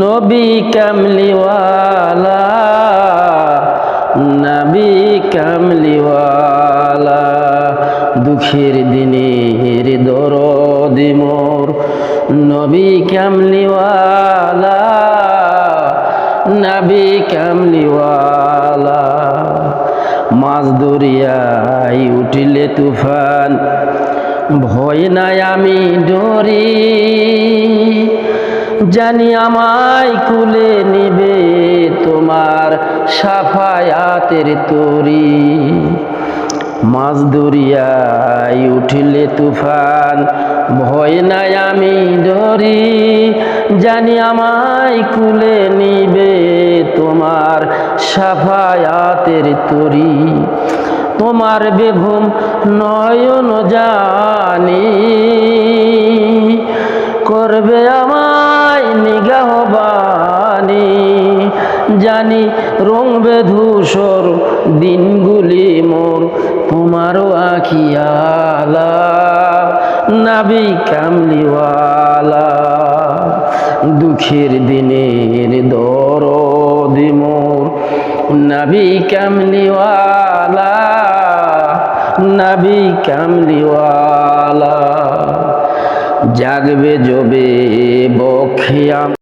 নবী কামলিওয়ালা নবী কামলিওয়ালা, দুঃখের দিনের দরদি মোর। নবী কামলিওয়ালা নবী কামলিওয়ালা, মাছ দরিয়ায় উঠিলে তুফান, ভয় নাই আমি ডরি। জানি আমায় কুলে নিবে তোমার সাফায়াতের তরি। মাছ উঠিলে তুফান, ভয় নাই আমি ডরি জানি আমায় কুলে নিবে তোমার সাফায়াতের তরি। তোমার বেভুম নয়ন জানি, করবে আমায় জানি রংবে ধূসর দিনগুলি মোর তোমারও আখিয়ালা নাবি কামলিওয়ালা, দুঃখের দিনের দরদি মোর। নাবি কামলিওয়ালা নাবি কামলিওয়ালা। জাগবে জবে বখিয়াম